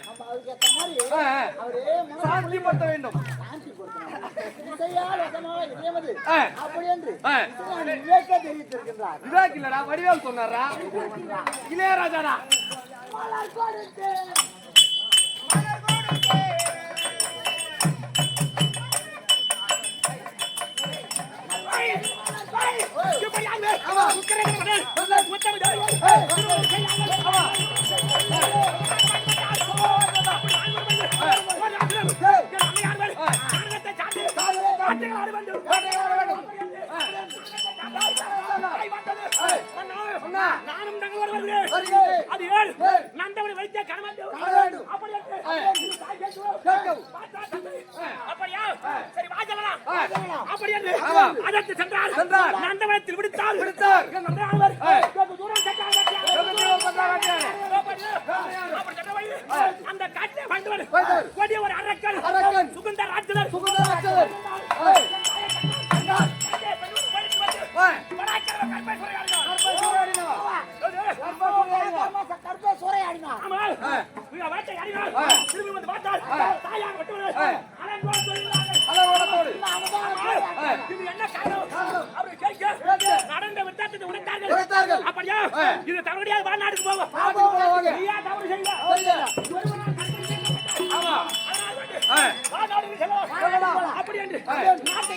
நம்ம அதுக்கு ஏற்ற மாதிரி அவரே சாங்கி படுத்த வேண்டும். சாங்கி விவேக் இல்லடா வடிவேல் சொன்னாரா இளையராஜாடா. மலர் கொடுத்து மலர் கொடுத்து Come on. உடைத்தார்கள் உடைத்தார்கள் அப்படியா? இது அப்படி என்று நாட்டை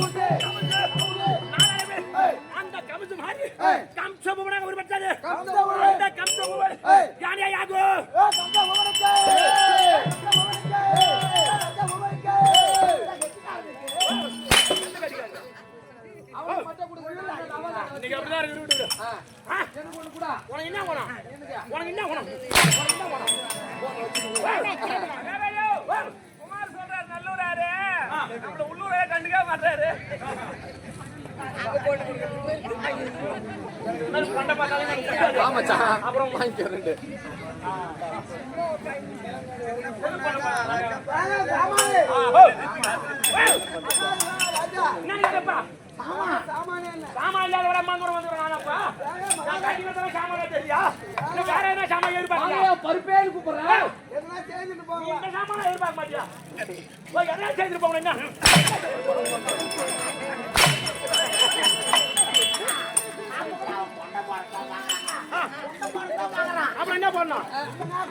கமுசு. உள்ளூரே கண்டுக்க மாட்டாரு. அப்புறம் வாங்கிக்க ரெண்டு. வாங்க, சாமானு. ராஜா, என்ன நீங்கப்பா? சாமான், சாமானு என்ன? சாமான் இல்லாதவர அம்மாங்கிற வந்துடுறேன் நானப்பா. நான் கட்டி வந்தவன் சாமான் தெரியா? இல்ல வேற என்ன சாமான் எதிர்பார்க்கிறியா? பருப்பே கூப்பிடுறேன் எதுனா நீ போங்க. இந்த சாமான் எதிர்பார்க்க மாட்டியா? போய் எதையாவது செய்துட்டு போகணும் என்ன? அப்புறம் என்ன பண்ணணும்?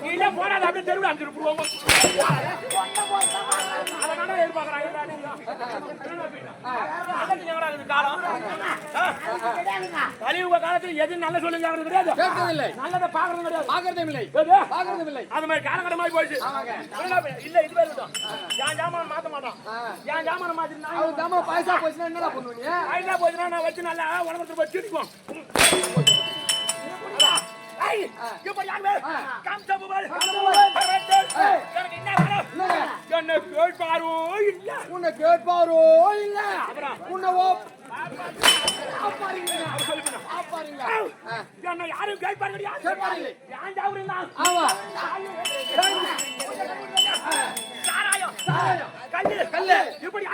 நீ என்ன போடாத, அப்படியே தெருவுல அனுப்பிச்சிட்டு போடுவோம். அதனால எதிர்பார்க்கறாங்க, காலம்? கலியுக காலத்துல எது நல்ல சொல்லுங்க அவருக்கு கிடையாது நல்லதை பாக்குறது கிடையாது பார்க்கறதும் இல்லை. இல்லை. அது மாதிரி காலகட்டமாய் போயிடுச்சு. இல்ல இதுவே இருக்கட்டும் என் ஜாமான் மாத்த மாட்டான். என் ஜாமான மாத்தி நான் அவன் தாமா பாயசா போச்சுன்னா என்னடா பண்ணுவீங்க? ஆயிட்டா போச்சுன்னா நான் வச்சு நல்லா உடம்புக்கு போய் திட்டுவோம் என்ன கேட்பாரோ இல்ல உன்னை கேட்பாரோ இல்ல? உன்னை என்னை யாரும் கேட்பாரு கிடையாது கேட்பாரில்லை. ஏன் ஜாவுறீங்க? ஆமா. கல்லு கல்லு. இப்படி?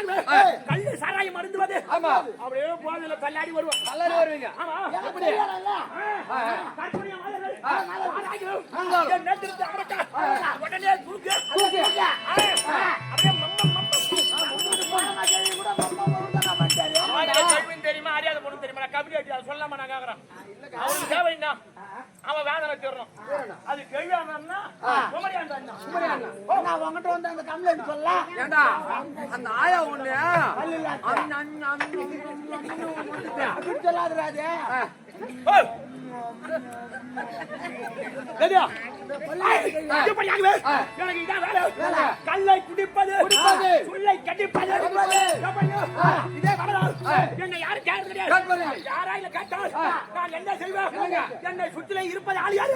கல்லு சாராயம் மருந்துவது ஆமா. அப்படியே போதில தள்ளாடி வருவோம். எல்லாரும் வருவீங்க. ஆமா. எப்படி. உடனே தூக்கு. அப்படியே மம்மா தெரியுமா அறியாத பொண்ணு தெரியுமா கபடி அடி அதை சொல்லாம நான் கேக்குறேன். அவனுக்கு தேவை என்ன அவன் வேதனை தீரணும் அது கேள்வியானா குமரியாண்டா நான் உன்கிட்ட வந்து அந்த கம்ப்ளைண்ட் சொல்லலாம் ஏண்டா அந்த ஆயா ஒண்ணு. அப்படி சொல்லாது ராஜே. கல்லை குடிப்பது. இதே ஆ. என்னை யாரும் கேட்கறது கிடையாது கேட்பதில்லை. யாராயில கேட்டால் ஆ. நான் என்ன என்னங்க? என்னை சுற்றில இருப்பது ஆள் யாரு?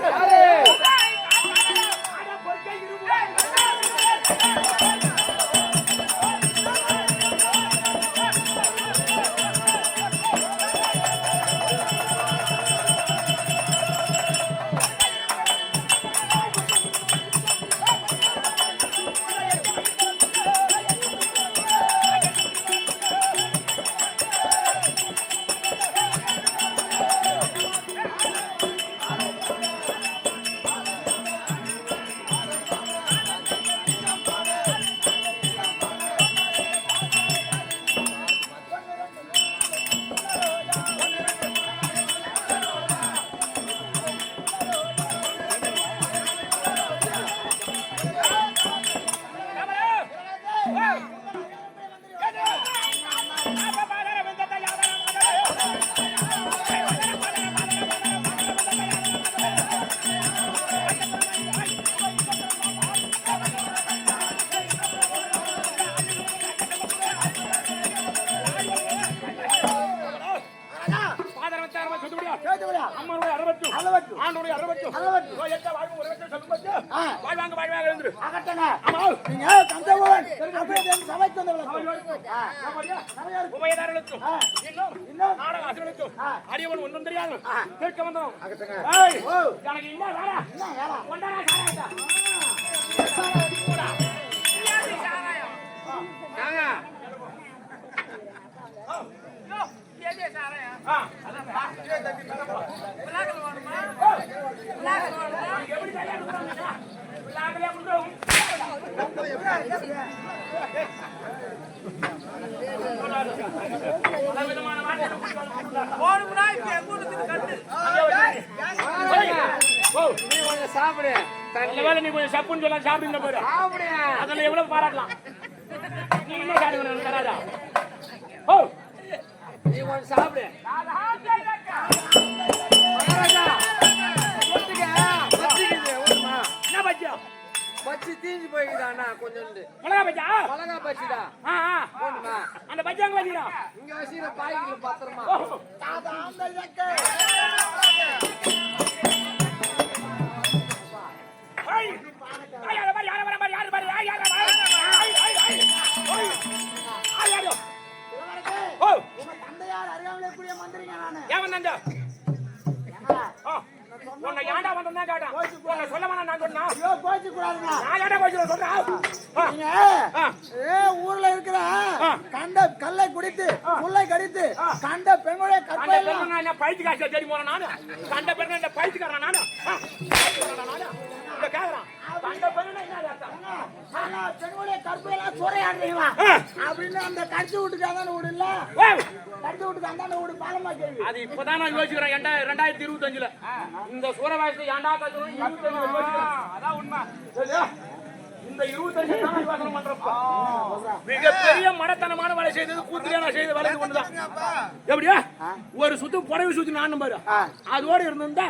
நல்ல வேளை நீ கொஞ்சம் சப்புன்னு சொல்ல சாப்பிடுங்க பாரு. சாப்பிடு அதுல எவ்வளவு பாராட்டலாம்? நீ என்ன சாப்பிடுங்க தராதா? ஓ. நீ கொஞ்சம் சாப்பிடு. பச்சா? தீஞ்சு போய்க்குதாண்ணா கொஞ்சோண்டு. மிளகா பச்சா மிளகா பச்சிடா. ஆ ஆ. ஒண்ணுமா? அந்த பச்சை அங்க வச்சுடா இங்க வச்சுக்கிற பாய்க்குள்ள பத்திரமா. அது இப்பதான் நான் யோசிக்கிறேன். ரெண்டா ரெண்டாயிரத்தி இருபத்தஞ்சுல? இந்த கட்டணும் இருபத்தஞ்சு யோசிக்கிறேன். அதான் உண்மை? இந்த இருபத்தஞ்சு தான் யோசனை பண்றப்ப மிகப்பெரிய மடத்தனமான வேலை செய்தது கூத்திரியா நான் செய்த வேலை ஒண்ணுதான். எப்படியா? ஒரு சுத்து புடவை சுத்தி நான் பாரு. அதோட இருந்திருந்தா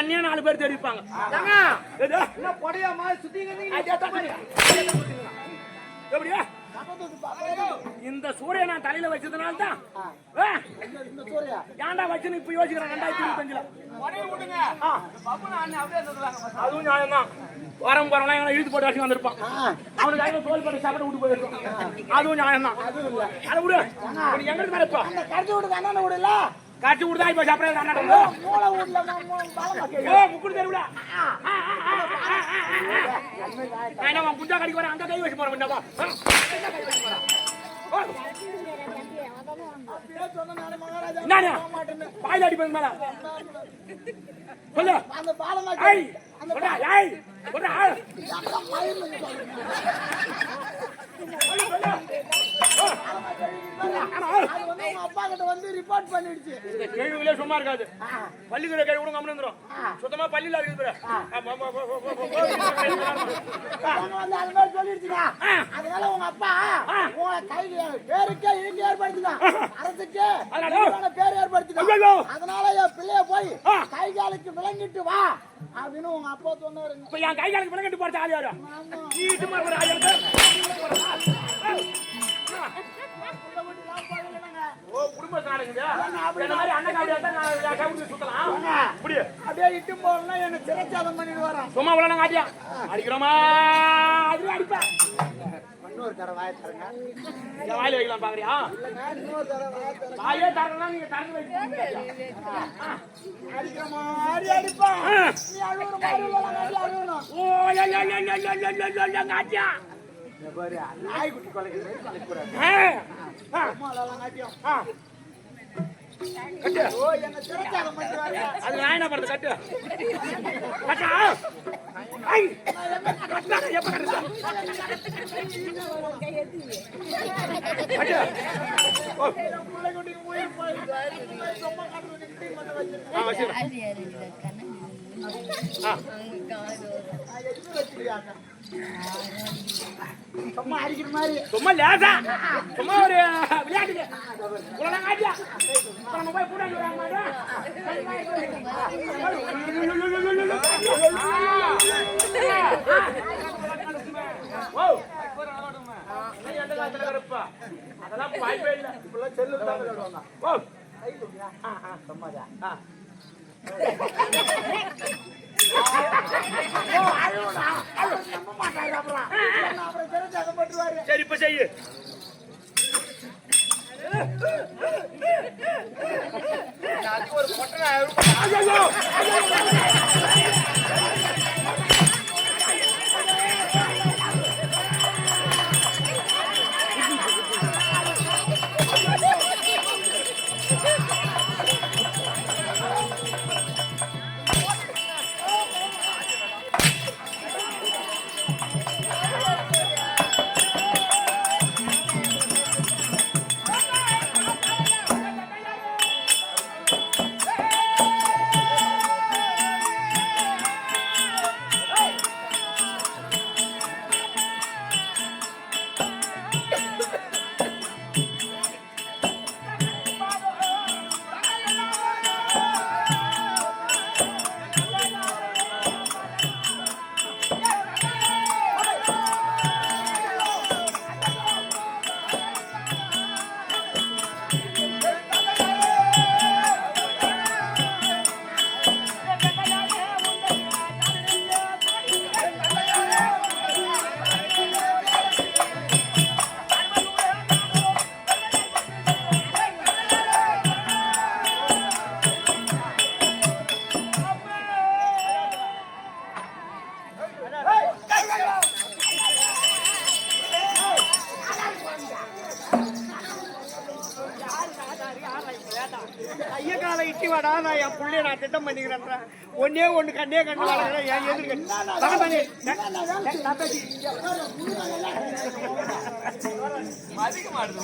என்னையே நாலு பேர் தெரிவிப்பாங்க தான் பண்ணி. எப்படியா? இந்த சூரிய நான் தலையில வச்சதுனால தான் ஏன்டா வச்சு இப்ப யோசிக்கிறேன் ரெண்டாயிரத்தி இருபத்தஞ்சுல? அதுவும் நியாயம் தான் வரம் போறவனா இவனை இழுத்து போட்டு வச்சு வந்திருப்பான். அவனுக்கு ஐநூறு தோல் போட்டு சாப்பிட விட்டு போயிருக்கான் அதுவும் நியாயம் தான் அதை விடு. எங்களுக்கு மேல இப்போ. கருத்து விடுதானே விடல. கட்டி விடுதா இப்போ சாப்பிட அவன் குஞ்சா கடிக்கு வர அங்க கை வச்சு போற முன்னப்பா பாயில் அடிப்பது மேல. சொல்லு. அந்த பாலம் அப்பா கிட்ட வந்து ரிப்போர்ட் பண்ணிடுச்சு இந்த கேள்விகளே சும்மா இருக்காது பள்ளிக்கூட கேள்வி கூட கம்மி சுத்தமா பள்ளியில இருக்குது வந்து அது மாதிரி சொல்லிடுச்சுங்க அதனால உங்க அப்பா உங்களை கை பேருக்கே இழுக்கு ஏற்படுத்திதான் அரசுக்கு பேர் ஏற்படுத்திதான். அதனால என் பிள்ளைய போய். கை காலுக்கு விளங்கிட்டு வா அப்படின்னு உங்க அப்பா சொன்னாருங்க இப்ப என் கை காலுக்கு விளங்கிட்டு போறது ஆள் யாரு ஓ குடும்ப மாதிரி அண்ணகாடி அண்ணகாடி அப்படியே இட்டு போறனா என்ன சிறைச்சாதம் சும்மா உள்ள காட்டியா? அடிக்கிறோமா? அது அடிப்பேன். இன்னொரு தர வாய தரங்க இந்த வைக்கலாம் பாக்குறியா? இன்னொரு அடி அடிப்பேன். மாதிரி உள்ள காட்டியா? அழுவுறோம் நாய்க்குட்டி கொலைக்கு கட்டு அது சும்மா அடிக்கிற மாதிரி சும்மா லேசா சும்மா ஒரு விளையாட்டுக்கு நம்ம போய் கூட அதெல்லாம் வாய்ப்பே இல்லை இப்பெல்லாம் செல்லு தான் ஓ சம்மாதா ஆ சரி இப்ப செய்யு ஐயோ! ஐயா காலை இட்டி வாடா நான் என் பிள்ளைய நான் திட்டம் பண்ணிக்கிறேன் ஒன்னே ஒன்று கண்ணே கண்ணு வளர்க்குறேன் என் எதிர்க்க அதிகமாடுது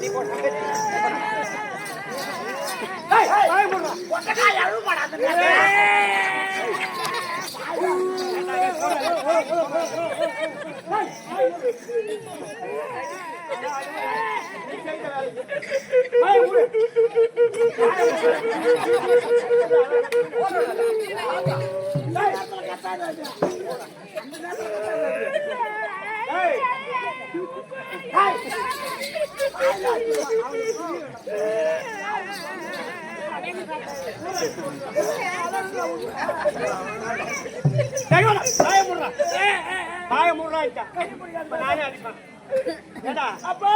நீ போட்டு தாய முடுறா தாய முடுறா இப்ப நானே அடிப்பேன். அப்பா!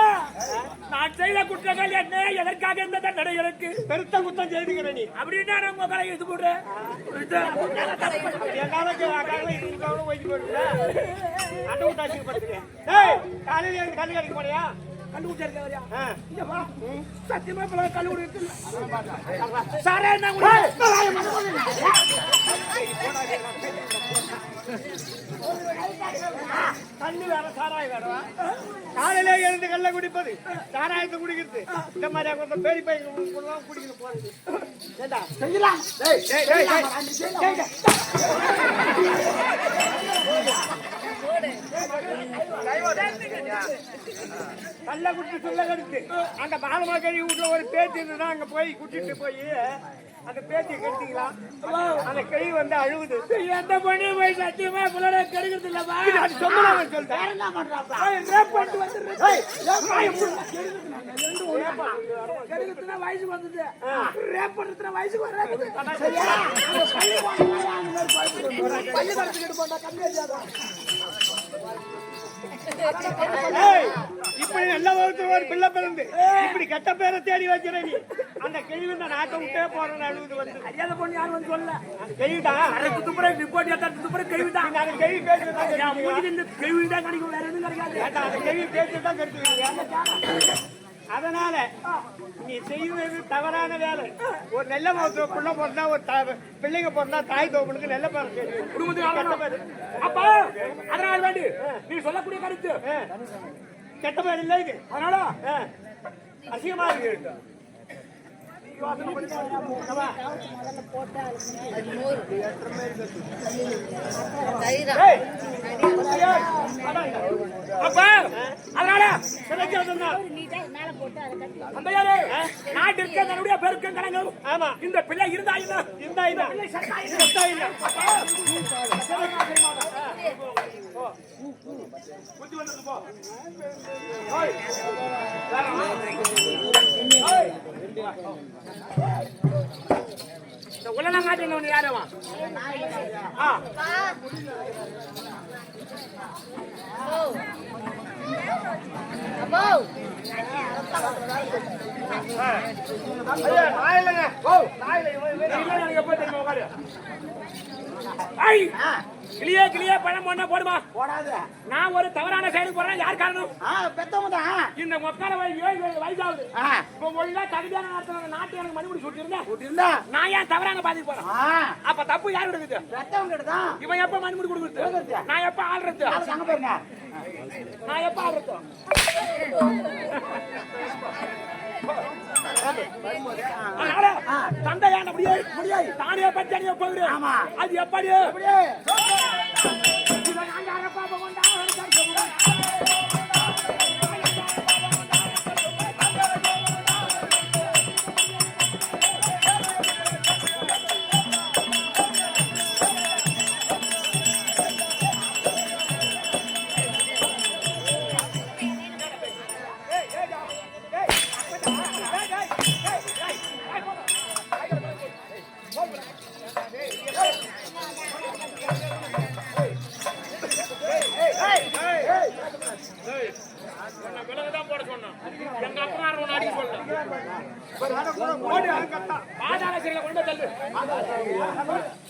நான் செய்த குற்றங்கள் என்ன? எதற்காக இந்த தண்டனை எனக்கு? பெருத்த குத்தம் செய்துக்கிற நீ. அப்படின்னா நான் உங்க கலை இது போடுறேன். போயிட்டு போயிருக்கா அண்டை விட்டாச்சு படுத்துறேன் காலையில எனக்கு கடிக்க போறியா சத்தியமா கல்லூரி சாரே உங்களை- தண்ணி வேற சாராயம் வேறவா காலையில எழுந்து கல்ல குடிப்பது. சாராயத்தை குடிக்கிறது. இந்த மாதிரி கொஞ்சம் பேரி பையன் குடிக்கணும் போறது. ஏண்டா? செய்யலாம். கல்ல குட்டி சொல்ல கடுத்து. அந்த பாலமா கழுவி வீட்டுல ஒரு பேத்தி இருந்ததுன்னா அங்க போய் கூட்டிட்டு போய் அந்த பேத்தியை கட்டிங்களா அந்த கை வந்து அழுகுது. எந்த பண்ணி போய் சத்தியமா பிள்ளை கெடுக்கிறது இல்லப்பா அது சொந்தமாக சொல்லிட்டேன் என்ன பண்றாப்பா ரேப் பண்ணிட்டு மூடுடா? கெடுக்கிறதுனா வயசுக்கு வந்தது ரேப் பண்றதுனா வயசுக்கு வராது. சரியா? பள்ளி போட்டா இப்படி நல்ல வகுத்து ஒரு பிள்ளை பிறந்து. இப்படி கெட்ட பேரை தேடி நீ. அந்த கேள்வி நான் நாட்டை விட்டே போறேன் அழுகுது வந்து. அறியாத பொண்ணு யாரும் வந்து சொல்ல கேள்விதான் அரைக்கு துப்புற ரிப்போர்ட் எடுத்து துப்புற கேள்விதான் அந்த கேள்வி என் மூஞ்சில இந்த கேள்விதான் கிடைக்கும் வேற எதுவும் கிடைக்காது. அந்த கேள்வி பேசுறதா கருத்து அதனால நீ செய்வது தவறான வேலை. ஒரு நல்ல புள்ள பிறந்தா ஒரு பிள்ளைங்க பிறந்தா தாய் தோப்பனுக்கு நல்ல பேர் குடும்பத்துக்கு அப்பா அதனால வேண்டி. நீ சொல்லக்கூடிய கருத்து. கெட்ட பேர் இல்லை இது. அதனால. அசிங்கமா இருக்கு. அப்பா அதனால கிடைக்காதுன்னா. அந்த யாரு நாட்டிற்கு தன்னுடைய பெருக்கம் கலங்கும் ஆமா இந்த பிள்ளை இருந்தா இல்ல இந்த இதா செத்தா இல்ல புத்தி வந்தது போ ஓய். ஓய். இந்த உலகங்காட்டின ஒண்ணு ஐயா, நான் ஓ, நான் இவன் இவன். இல்ல, தெரியுமா உட்காரு. கிளியே கிளியே பழம் ஒண்ணா போடுமா? போடாத. நான் ஒரு தவறான செயலுக்கு போறேன். யார் காரணம்? பெத்தவங்க தான். இந்த மொக்கால வயசாகுது. இப்போ ஒழுங்கா தகுதியான நடத்தின நாட்டு எனக்கு மணிமுடி சுட்டிருந்தேன் கூட்டியிருந்தா. நான் ஏன் தவறான பாதிக்கு போறேன்? அப்ப தப்பு யார் எடுக்குது பெத்தவங்ககிட்ட தான். இவன் எப்ப மணிமுடி கொடுக்குறது? நான் எப்ப ஆள்றது. நான் எப்ப ஆள்றது? தந்தையான முடியாது முடியாது தானே அணிய போகிறேன் ஆமா. அது எப்படி அப்படியே.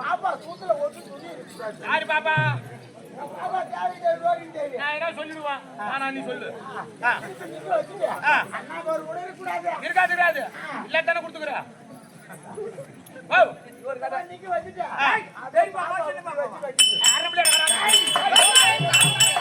பாப்பா சூத்துல ஒட்டு துணி. யாரு பாப்பா? இருக்காது இருக்காது. இல்லாதானே கொடுத்துக்கிற. அரை பிள்ளை கிடக்குறாங்க.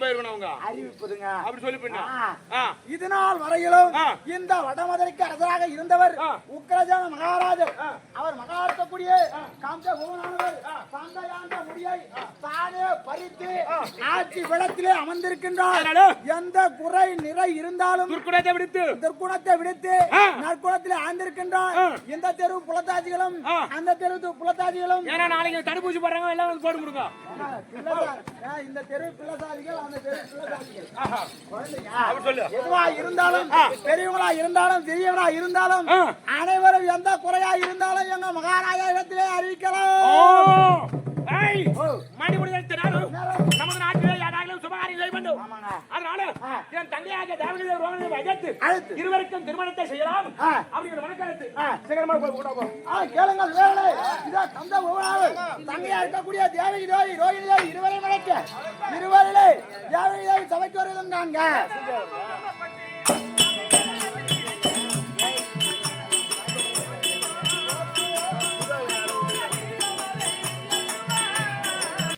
போயிருக்கணும் அவங்க. அறிவிப்பதுங்க அப்படி சொல்லி பண்ணா ஆ. ஆ. இது நாள் வரையிலும். இந்த வடமதுரைக்கு அரசராக இருந்தவர் ஆ. உக்கிரஜான மகாராஜர். அவர் மகார்த்தக்கூடிய காந்த குமனானவர். சந்தையாண்ட முடியை தானே பறித்து ஆட்சி விளத்திலே அமர்ந்திருக்கின்றார்? எந்த குறை நிறை இருந்தாலும் துர்க்குணத்தை விடுத்து துர்க்குணத்தை விடுத்து. நற்குணத்திலே ஆழ்ந்திருக்கின்றார். இந்த தெரு புலத்தாஜிகளும் ஆ. அந்த தெரு புலத்தாஜிகளும் ஏன்னா நாளைக்கு தடுப்பூசி போடுறாங்க எல்லாம் போட்டு கொடுங்க இந்த தெரு பிள்ளசாதிகள் அந்த தெரு பிள்ளசாதிகள் எதுவா இருந்தாலும் பெரியவங்களா இருந்தாலும் சிறியவங்களா இருந்தாலும். அனைவரும் எந்த குறையா இருந்தாலும் எங்க மகாராஜா இடத்திலே அறிவிக்கலாம் தினாரு நமது நாட்டிலே யாராலும் சுபகாரியம் செய்ய வேண்டும் ஆமாங்க. அதனால. என் தந்தையாக தேவநிலை ரோகனை அழைத்து. இருவருக்கும் திருமணத்தை செய்யலாம். அப்படிங்கிற மனக்கருத்து. சீக்கிரமா போய் கூட கேளுங்கள் வேலை இதோ தங்கையா இருக்கக்கூடிய தேவகி தேவி ரோகிணி தேவி இருவரை மலைக்க இருவரிலே தேவகி தேவி சபைக்கு வருவதும் காண்க